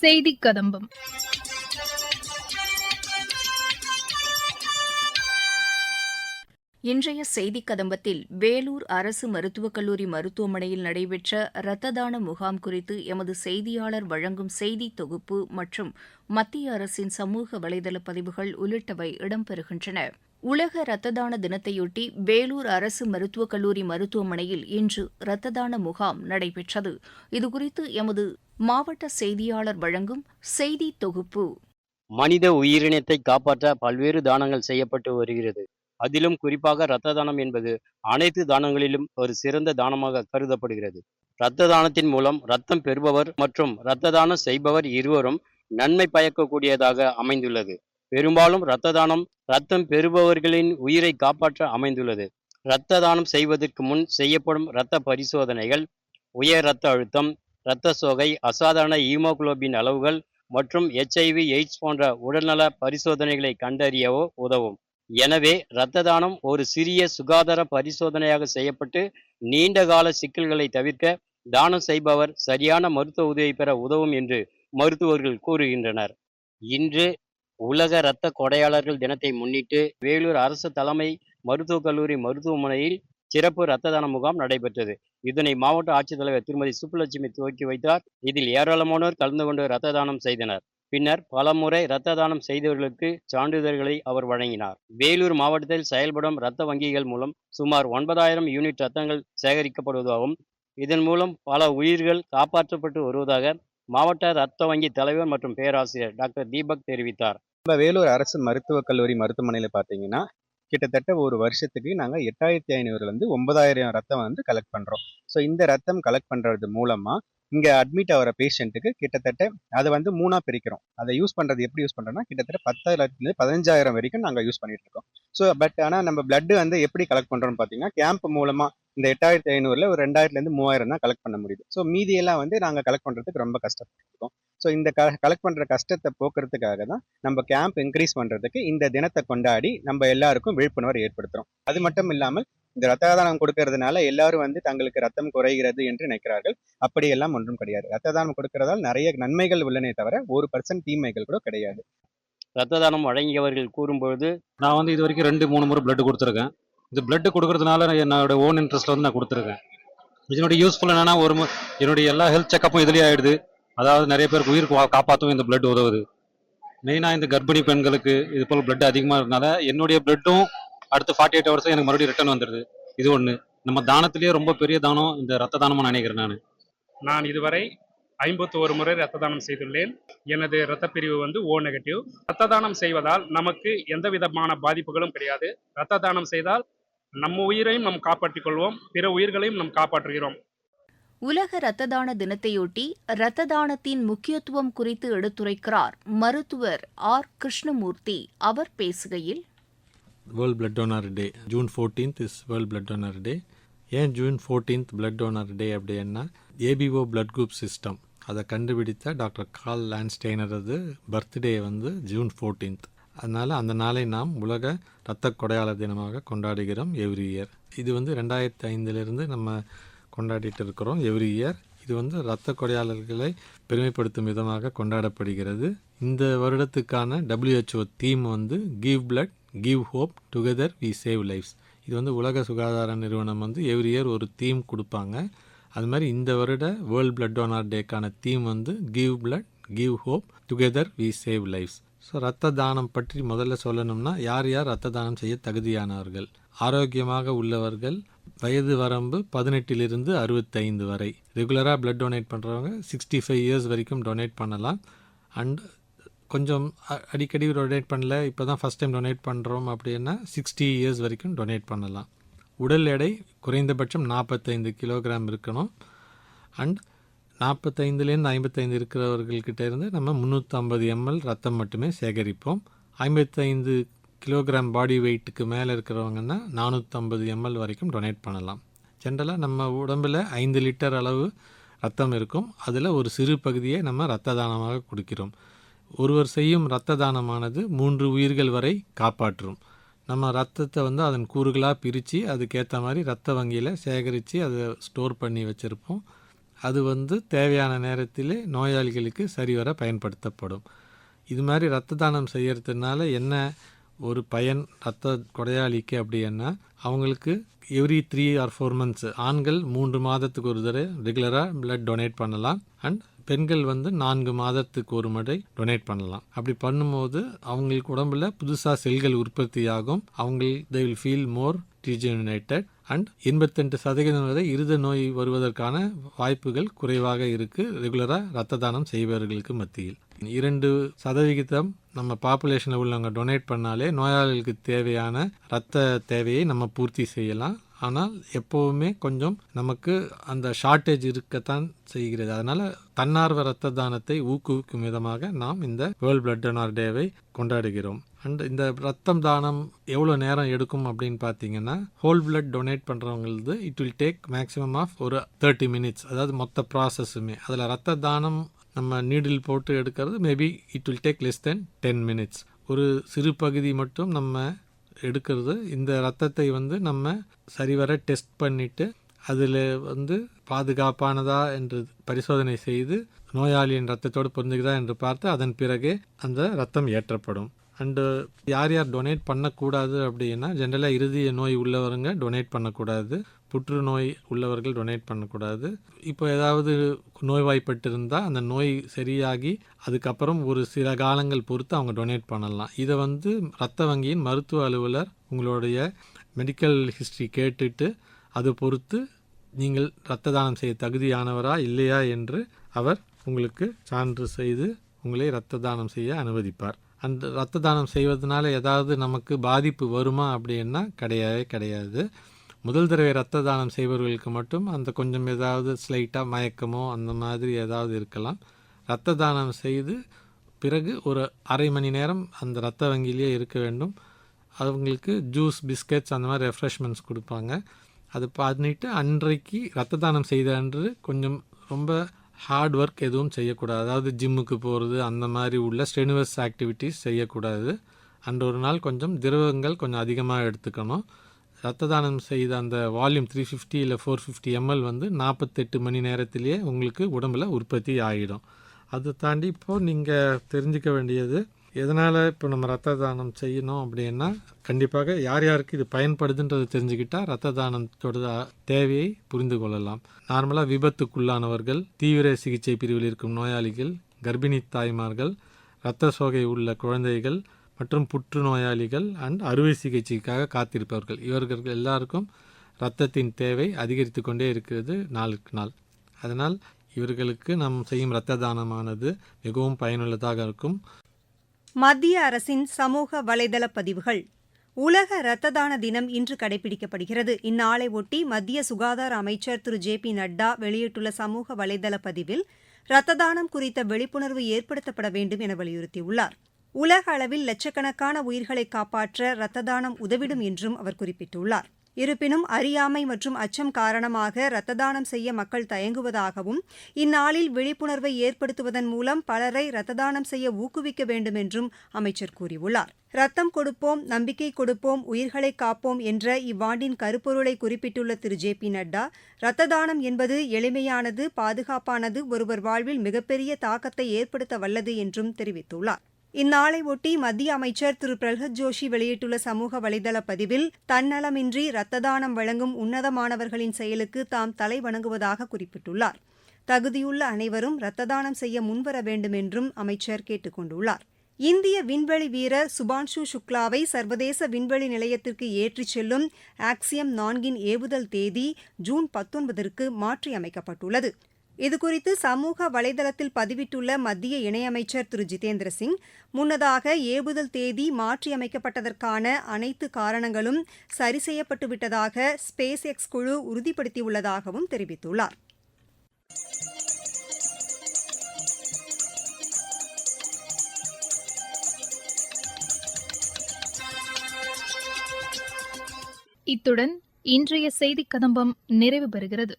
செய்தி கதம்பம். இன்றைய செய்திக் கதம்பத்தில் வேலூர் அரசு மருத்துவக் கல்லூரி மருத்துவமனையில் நடைபெற்ற இரத்த தான முகாம் குறித்து எமது செய்தியாளர் வழங்கும் செய்தி தொகுப்பு மற்றும் மத்திய அரசின் சமூக வலைதள பதிவுகள் உள்ளிட்டவை இடம்பெறுகின்றன. உலக இரத்த தான தினத்தையொட்டி வேலூர் அரசு மருத்துவக் கல்லூரி மருத்துவமனையில் இன்று இரத்த தான முகாம் நடைபெற்றது. இதுகுறித்து எமது மாவட்ட செய்தியாளர் வழங்கும் செய்தி தொகுப்பு. மனித உயிரினத்தை காப்பாற்ற பல்வேறு தானங்கள் செய்யப்பட்டு வருகிறது. அதிலும் குறிப்பாக இரத்த தானம் என்பது அனைத்து தானங்களிலும் ஒரு சிறந்த தானமாக கருதப்படுகிறது. இரத்த தானத்தின் மூலம் ரத்தம் பெறுபவர் மற்றும் இரத்த தானம் செய்பவர் இருவரும் நன்மை பயக்கக்கூடியதாக அமைந்துள்ளது. பெரும்பாலும் இரத்த தானம் ரத்தம் பெறுபவர்களின் உயிரை காப்பாற்ற அமைந்துள்ளது. இரத்த தானம் செய்வதற்கு முன் செய்யப்படும் இரத்த பரிசோதனைகள் உயர் இரத்த அழுத்தம் இரத்த சோகை அசாதாரண ஈமோகுளோபின் அளவுகள் மற்றும் எச்ஐவி எய்ட்ஸ் போன்ற உடல்நல பரிசோதனைகளை கண்டறியவோ உதவும். எனவே இரத்த தானம் ஒரு சிறிய சுகாதார பரிசோதனையாக செய்யப்பட்டு நீண்ட கால சிக்கல்களை தவிர்க்க தானம் செய்பவர் சரியான மருத்துவ உதவி பெற உதவும் என்று மருத்துவர்கள் கூறுகின்றனர். இன்று உலக இரத்த கொடையாளர்கள் தினத்தை முன்னிட்டு வேலூர் அரசு தலைமை மருத்துவக் கல்லூரி மருத்துவமனையில் சிறப்பு இரத்த தான முகாம் நடைபெற்றது. இதனை மாவட்ட ஆட்சித்தலைவர் திருமதி சுப்புலட்சுமி துவக்கி வைத்தார். இதில் ஏராளமானோர் கலந்து கொண்டு இரத்த தானம் செய்தனர். பின்னர் பலமுறை இரத்த தானம் செய்தவர்களுக்கு சான்றிதழ்களை அவர் வழங்கினார். வேலூர் மாவட்டத்தில் செயல்படும் இரத்த வங்கிகள் மூலம் சுமார் ஒன்பதாயிரம் யூனிட் ரத்தங்கள் சேகரிக்கப்படுவதாகவும் இதன் மூலம் பல உயிர்கள் காப்பாற்றப்பட்டு வருவதாக மாவட்ட இரத்த வங்கி தலைவர் மற்றும் பேராசிரியர் டாக்டர் தீபக் தெரிவித்தார். நம்ம வேலூர் அரசு மருத்துவக் கல்லூரி மருத்துவமனையில் பார்த்தீங்கன்னா கிட்டத்தட்ட ஒரு வருஷத்துக்கு நாங்கள் எட்டாயிரத்தி ஐநூறுலேருந்து ஒன்பதாயிரம் ரத்தம் வந்து கலெக்ட் பண்ணுறோம் ஸோ இந்த ரத்தம் கலெக்ட் பண்ணுறது மூலமாக இங்கே அட்மிட் ஆகிற பேஷண்ட்டுக்கு கிட்டத்தட்ட அதை வந்து மூணாக பிரிக்கிறோம். அதை யூஸ் பண்ணுறது எப்படி யூஸ் பண்ணுறோம்னா கிட்டத்தட்ட பத்தாயிரத்துலேருந்து பதினஞ்சாயிரம் வரைக்கும் நாங்கள் யூஸ் பண்ணிட்டு இருக்கோம். ஸோ பட் ஆனால் நம்ம பிளட்டு வந்து எப்படி கலெக்ட் பண்ணுறோம்னு பார்த்தீங்கன்னா கேம்ப் மூலமாக இந்த எட்டாயிரத்தி ஐநூறுல ஒரு ரெண்டாயிரத்துலேருந்து மூவாயிரம் தான் கலெக்ட் பண்ண முடியுது. ஸோ மீதியெல்லாம் வந்து நாங்கள் கலெக்ட் பண்ணுறதுக்கு ரொம்ப கஷ்டப்பட்டுருக்கோம் ஸோ இந்த க கலெக்ட் பண்ணுற கஷ்டத்தை போக்குறதுக்காக தான் நம்ம கேம்ப் இன்க்ரீஸ் பண்ணுறதுக்கு இந்த தினத்தை கொண்டாடி நம்ம எல்லாருக்கும் விழிப்புணர்வு ஏற்படுத்துகிறோம் அது மட்டும் இல்லாமல் இந்த ரத்த தானம் கொடுக்கறதுனால எல்லாரும் வந்து தங்களுக்கு ரத்தம் குறைகிறது என்று நினைக்கிறார்கள். அப்படியெல்லாம் ஒன்றும் கிடையாது. ரத்த தானம் கொடுக்கறதால் நிறைய நன்மைகள் உள்ளனே தவிர ஒரு பர்சன்ட் தீமைகள் கூட கிடையாது. இரத்த தானம் வழங்கியவர்கள் கூறும்பொழுது நான் வந்து இது வரைக்கும் ரெண்டு மூணு முறை பிளட் கொடுத்துருக்கேன். இது பிளட் கொடுக்கறதுனால நான் என்னோட ஓன் இன்ட்ரெஸ்ட்ல வந்து நான் கொடுத்துருக்கேன். இதனுடைய யூஸ்ஃபுல் என்னன்னா ஒரு மு- என்னுடைய எல்லா ஹெல்த் செக்கப்பும் இதுலயே ஆயிடுது. அதாவது நிறைய பேருக்கு உயிர் காப்பாற்றவும் இந்த பிளட் உதவுது. மெயினாக இந்த கர்ப்பிணி பெண்களுக்கு இது போல் பிளட் அதிகமாக இருக்கனால என்னுடைய பிளட்டும் அடுத்த ஃபார்ட்டி எயிட் ஹவர்ஸ் எனக்கு மறுபடியும் ரிட்டர்ன் வந்துடுது இது ஒன்று நம்ம தானத்திலேயே ரொம்ப பெரிய தானம் இந்த ரத்த தானமாக நினைக்கிறேன் நான். நான் இதுவரை ஐம்பத்தி ஒரு முறை ரத்த தானம் செய்துள்ளேன். எனது இரத்த பிரிவு வந்து ஓ நெகட்டிவ் ரத்த தானம் செய்வதால் நமக்கு எந்த விதமான பாதிப்புகளும் கிடையாது. ரத்த தானம் செய்தால் நம்ம உயிரையும் நாம் காப்பாற்றிக் கொள்வோம். பிற உயிர்களையும் நாம் காப்பாற்றுகிறோம். உலக இரத்த தான தினத்தையொட்டி இரத்த தானத்தின் முக்கியத்துவம் குறித்து எடுத்துரைக்கிறார் மருத்துவர் ஆர். கிருஷ்ணமூர்த்தி. அவர் பேசுகையில் world blood donor day June fourteenth is world blood donor day ஏன் June fourteenth blood donor day அப்படின்னா ஏபிஓ பிளட் குரூப் சிஸ்டம் அதை கண்டுபிடித்த டாக்டர் கால் லேண்ட்ஸ்டெய்னரது பர்த்டே வந்து ஜூன் ஃபோர்டீன்த் அதனால் அந்த நாளை நாம் உலக இரத்த கொடையாளர் தினமாக கொண்டாடுகிறோம் எவ்ரி இயர் இது வந்து ரெண்டாயிரத்தி ஐந்திலிருந்து நம்ம கொண்டாடிட்டு இருக்கிறோம் எவ்ரி இயர் இது வந்து இரத்த கொடையாளர்களை பெருமைப்படுத்தும் விதமாக கொண்டாடப்படுகிறது. இந்த வருடத்துக்கான டபிள்யூஹெச்ஓ தீம் வந்து give blood give hope together we save lives இது வந்து உலக சுகாதார நிறுவனம் வந்து எவ்ரி இயர் ஒரு தீம் கொடுப்பாங்க. அது மாதிரி இந்த வருட வேர்ல்ட் பிளட் டோனார் டேக்கான தீம் வந்து give blood give hope together we save lives so ரத்த தானம் பற்றி முதல்ல சொல்லணும்னா யார் யார் ரத்த தானம் செய்ய தகுதியானவர்கள்? ஆரோக்கியமாக உள்ளவர்கள் வயது வரம்பு பதினெட்டிலிருந்து அறுபத்தைந்து வரை. ரெகுலராக பிளட் டொனேட் பண்ணுறவங்க சிக்ஸ்டி ஃபைவ் இயர்ஸ் வரைக்கும் டொனேட் பண்ணலாம். அண்ட் கொஞ்சம் அடிக்கடி டொனேட் பண்ணல. இப்போ தான் ஃபஸ்ட் டைம் டொனேட் பண்ணுறோம் அப்படின்னா சிக்ஸ்டி இயர்ஸ் வரைக்கும் டொனேட் பண்ணலாம். உடல் எடை குறைந்தபட்சம் நாற்பத்தைந்து கிலோகிராம் இருக்கணும். அண்ட் நாற்பத்தைந்துலேருந்து ஐம்பத்தைந்து இருக்கிறவர்கள்கிட்ட இருந்து நம்ம முந்நூற்றம்பது எம்எல் ரத்தம் மட்டுமே சேகரிப்போம். ஐம்பத்தைந்து கிலோகிராம் பாடி வெயிட்டுக்கு மேலே இருக்கிறவங்கன்னா நானூற்றம்பது எம்எல் வரைக்கும் டொனேட் பண்ணலாம். ஜென்ரலாக நம்ம உடம்பில் ஐந்து லிட்டர் அளவு ரத்தம் இருக்கும். அதில் ஒரு சிறு பகுதியை நம்ம ரத்த தானமாக கொடுக்கிறோம். ஒருவர் செய்யும் இரத்த தானமானது மூன்று உயிர்கள் வரை காப்பாற்றும். நம்ம ரத்தத்தை வந்து அதன் கூறுகளாக பிரித்து அதுக்கேற்ற மாதிரி ரத்த வங்கியில் சேகரித்து அதை ஸ்டோர் பண்ணி வச்சுருப்போம். அது வந்து தேவையான நேரத்தில் நோயாளிகளுக்கு சரிவர பயன்படுத்தப்படும். இது மாதிரி ரத்த தானம் செய்கிறதுனால என்ன ஒரு பயன் ரத்த கொடையாளிக்கு அப்படின்னா அவங்களுக்கு every three or four months ஆண்கள் மூன்று மாதத்துக்கு ஒரு தடவை ரெகுலராக பிளட் டொனேட் பண்ணலாம். அண்ட் பெண்கள் வந்து நான்கு மாதத்துக்கு ஒரு முறை டொனேட் பண்ணலாம். அப்படி பண்ணும்போது அவங்களுக்கு உடம்புல புதுசாக செல்கள் உற்பத்தியாகும். அவங்க they will feel more regenerated and எண்பத்தெட்டு சதவீதம் வரை இருத நோய் வருவதற்கான வாய்ப்புகள் குறைவாக இருக்குது ரெகுலராக ரத்த தானம் செய்பவர்களுக்கு மத்தியில். இரண்டு சதவிகிதம் நம்ம பாப்புலேஷனில் உள்ளவங்க டொனேட் பண்ணாலே நோயாளிகளுக்கு தேவையான ரத்த தேவையை நம்ம பூர்த்தி செய்யலாம். ஆனால் எப்போவுமே கொஞ்சம் நமக்கு அந்த ஷார்ட்டேஜ் இருக்கத்தான் செய்கிறது. அதனால் தன்னார்வ ரத்த தானத்தை ஊக்குவிக்கும் விதமாக நாம் இந்த வேர்ல்ட் பிளட் டொனார் டேவை கொண்டாடுகிறோம். அண்ட் இந்த ரத்தம் தானம் எவ்வளோ நேரம் எடுக்கும் அப்படின்னு பார்த்தீங்கன்னா whole blood donate பண்ணுறவங்களது it will take maximum of ஒரு தேர்ட்டி மினிட்ஸ் அதாவது மொத்த ப்ராசஸுமே அதில் ரத்த தானம் நம்ம நீடில் போட்டு எடுக்கிறது maybe it will take less than ten minutes ஒரு சிறு பகுதி மட்டும் நம்ம எடுக்கிறது. இந்த ரத்தத்தை வந்து நம்ம சரிவர டெஸ்ட் பண்ணிவிட்டு அதில் வந்து பாதுகாப்பானதா என்று பரிசோதனை செய்து நோயாளியின் ரத்தத்தோடு பொருந்துகிறதா என்று பார்த்து அதன் பிறகே அந்த ரத்தம் ஏற்றப்படும். அண்டு யார் யார் டொனேட் பண்ணக்கூடாது அப்படின்னா ஜென்ரலாக இறுதிய நோய் உள்ளவங்க டொனேட் பண்ணக்கூடாது. புற்றுநோய் உள்ளவர்கள் டொனேட் பண்ணக்கூடாது. இப்போ ஏதாவது நோய்வாய்ப்பட்டிருந்தால் அந்த நோய் சரியாகி அதுக்கப்புறம் ஒரு சில காலங்கள் பொறுத்து அவங்க டொனேட் பண்ணலாம். இதை வந்து ரத்த வங்கியின் மருத்துவ அலுவலர் உங்களுடைய மெடிக்கல் ஹிஸ்ட்ரி கேட்டுட்டு அதை பொறுத்து நீங்கள் இரத்த தானம் செய்ய தகுதியானவரா இல்லையா என்று அவர் உங்களுக்கு சான்று செய்து உங்களை இரத்த தானம் செய்ய அனுமதிப்பார். அந்த இரத்த தானம் செய்வதனால ஏதாவது நமக்கு பாதிப்பு வருமா அப்படின்னா கிடையவே கிடையாது. முதல் தடவை ரத்த தானம் செய்பவர்களுக்கு மட்டும் அந்த கொஞ்சம் ஏதாவது ஸ்லைட்டாக மயக்கமோ அந்த மாதிரி ஏதாவது இருக்கலாம். இரத்த தானம் செய்து பிறகு ஒரு அரை மணி நேரம் அந்த ரத்த வங்கியிலேயே இருக்க வேண்டும். அவங்களுக்கு ஜூஸ் பிஸ்கெட்ஸ் அந்த மாதிரி ரெஃப்ரெஷ்மெண்ட்ஸ் கொடுப்பாங்க. அது பண்ணிட்டு அன்றைக்கு ரத்த தானம் செய்த அன்று கொஞ்சம் ரொம்ப ஹார்ட் ஒர்க் எதுவும் செய்யக்கூடாது. அதாவது ஜிம்முக்கு போகிறது அந்த மாதிரி உள்ள ஸ்ட்ரெனுவஸ் ஆக்டிவிட்டீஸ் செய்யக்கூடாது. அன்று ஒரு நாள் கொஞ்சம் திரவங்கள் கொஞ்சம் அதிகமாக எடுத்துக்கணும். ரத்த தானம் செய்த அந்த வால்யூம் த்ரீ ஃபிஃப்டி இல்லை ஃபோர் ஃபிஃப்டி எம்எல் வந்து நாற்பத்தெட்டு மணி நேரத்திலேயே உங்களுக்கு உடம்புல உற்பத்தி ஆகிடும் அதை தாண்டி இப்போது நீங்கள் தெரிஞ்சுக்க வேண்டியது எதனால் இப்போ நம்ம ரத்த தானம் செய்யணும் அப்படின்னா கண்டிப்பாக யார் யாருக்கு இது பயன்படுதுன்றதை தெரிஞ்சுக்கிட்டால் ரத்த தானத்தோட தேவையை புரிந்து கொள்ளலாம். நார்மலாக விபத்துக்குள்ளானவர்கள் தீவிர சிகிச்சை பிரிவில் இருக்கும் நோயாளிகள் கர்ப்பிணி தாய்மார்கள் இரத்த சோகை உள்ள குழந்தைகள் மற்றும் புற்றுநோயாளிகள் அண்ட் அறுவை சிகிச்சைக்காக காத்திருப்பவர்கள். இவர்கள் எல்லாருக்கும் இரத்தத்தின் தேவை அதிகரித்து கொண்டே இருக்கிறது நாளுக்கு நாள். அதனால் இவர்களுக்கு நாம் செய்யும் இரத்த தானமானது மிகவும் பயனுள்ளதாக இருக்கும். மத்திய அரசின் சமூக வலைதள பதிவுகள். உலக இரத்த தான தினம் இன்று கடைபிடிக்கப்படுகிறது. இந்நாளை ஒட்டி மத்திய சுகாதார அமைச்சர் திரு. ஜே. பி. நட்டா வெளியிட்டுள்ள சமூக வலைதள பதிவில் இரத்த தானம் குறித்த விழிப்புணர்வு ஏற்படுத்தப்பட வேண்டும் என வலியுறுத்தியுள்ளாா் உலக அளவில் லட்சக்கணக்கான உயிர்களை காப்பாற்ற இரத்த தானம் உதவிடும் என்றும் அவர் குறிப்பிட்டுள்ளார். இருப்பினும் அறியாமை மற்றும் அச்சம் காரணமாக இரத்த தானம் செய்ய மக்கள் தயங்குவதாகவும் இந்நாளில் விழிப்புணர்வை ஏற்படுத்துவதன் மூலம் பலரை இரத்த தானம் செய்ய ஊக்குவிக்க வேண்டும் என்றும் அமைச்சர் கூறியுள்ளார். ரத்தம் கொடுப்போம் நம்பிக்கை கொடுப்போம் உயிர்களை காப்போம் என்ற இவ்வாண்டின் கருப்பொருளை குறிப்பிட்டுள்ள திரு. ஜே. பி. நட்டா இரத்த தானம் என்பது எளிமையானது பாதுகாப்பானது ஒருவர் வாழ்வில் மிகப்பெரிய தாக்கத்தை ஏற்படுத்த வல்லது என்றும் தெரிவித்துள்ளார். இந்நாளையொட்டி மத்திய அமைச்சர் திரு. பிரல்ஹத் ஜோஷி வெளியிட்டுள்ள சமூக வலைதள பதிவில் தன்னலமின்றி ரத்த தானம் வழங்கும் உன்னதமானவர்களின் செயலுக்கு தாம் தலை வணங்குவதாக குறிப்பிட்டுள்ளார். தகுதியுள்ள அனைவரும் ரத்த தானம் செய்ய முன்வர வேண்டும் என்றும் அமைச்சர் கேட்டுக் கொண்டுள்ளார். இந்திய விண்வெளி வீரர் சுபான்ஷு சுக்லாவை சர்வதேச விண்வெளி நிலையத்திற்கு ஏற்றிச் செல்லும் ஆக்சியம் நான்கின் ஏவுதல் தேதி ஜூன் பத்தொன்பதற்கு மாற்றியமைக்கப்பட்டுள்ளது. இதுகுறித்து சமூக வலைதளத்தில் பதிவிட்டுள்ள மத்திய இணையமைச்சர் திரு. ஜிதேந்திர சிங் முன்னதாக ஏவுதல் தேதி மாற்றியமைக்கப்பட்டதற்கான அனைத்து காரணங்களும் சரி செய்யப்பட்டுவிட்டதாக ஸ்பேஸ் எக்ஸ் குழு உறுதிப்படுத்தியுள்ளதாகவும் தெரிவித்துள்ளார். இத்துடன் இன்றைய செய்திக் கதம்பம் நிறைவு பெறுகிறது.